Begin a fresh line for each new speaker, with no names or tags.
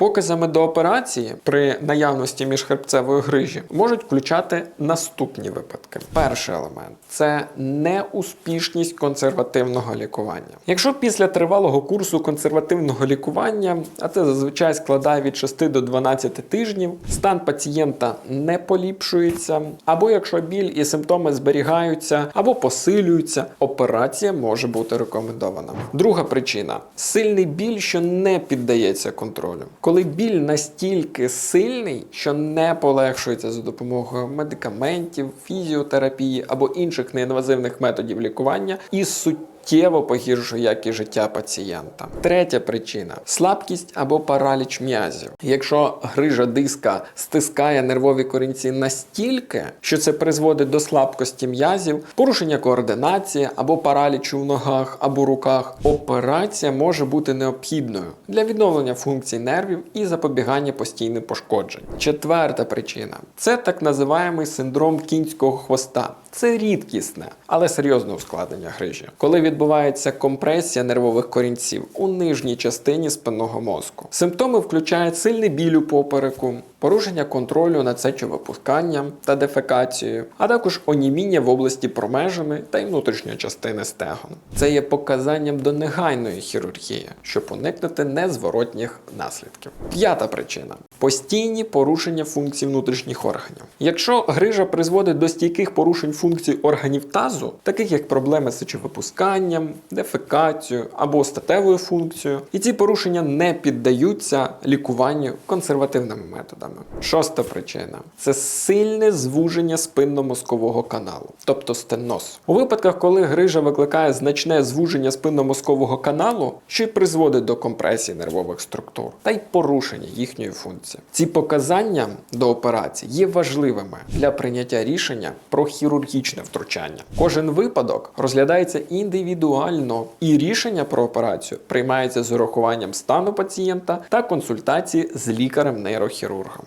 Показами до операції при наявності міжхребцевої грижі можуть включати наступні випадки. Перший елемент це неуспішність консервативного лікування. Якщо після тривалого курсу консервативного лікування, а це зазвичай складає від 6 до 12 тижнів, стан пацієнта не поліпшується, або якщо біль і симптоми зберігаються або посилюються, операція може бути рекомендована. Друга причина сильний біль, що не піддається контролю. Коли біль настільки сильний, що не полегшується за допомогою медикаментів, фізіотерапії або інших неінвазивних методів лікування і суттєво погіршує якість життя пацієнта. Третя причина слабкість або параліч м'язів. Якщо грижа диска стискає нервові корінці настільки, що це призводить до слабкості м'язів, порушення координації або паралічу в ногах або руках, операція може бути необхідною для відновлення функцій нервів і запобігання постійним пошкоджень. Четверта причина це так називаємий синдром кінського хвоста. Це рідкісне, але серйозне ускладнення грижі, коли відбувається компресія нервових корінців у нижній частині спинного мозку. Симптоми включають сильний біль у попереку, порушення контролю над сечовипусканням та дефекацією, а також оніміння в області промежини та й внутрішньої частини стегон. Це є показанням до негайної хірургії, щоб уникнути незворотніх наслідків. П'ята причина постійні порушення функцій внутрішніх органів. Якщо грижа призводить до стійких порушень функцій органів тазу, таких як проблеми з сечовипусканням, дефекацією або статевою функцією, і ці порушення не піддаються лікуванню консервативними методами. Шоста причина це сильне звуження спинномозкового каналу, тобто стеноз. У випадках, коли грижа викликає значне звуження спинномозкового каналу, що й призводить до компресії нервових структур та й порушення їхньої функції. Ці показання до операції є важливими для прийняття рішення про хірургічне втручання. Кожен випадок розглядається індивідуально, і рішення про операцію приймається з урахуванням стану пацієнта та консультації з лікарем-нейрохірургом.